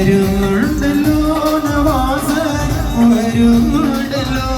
വരുന്നുണ്ടല്ലോ നവാസ വരുന്നുണ്ടല്ലോ.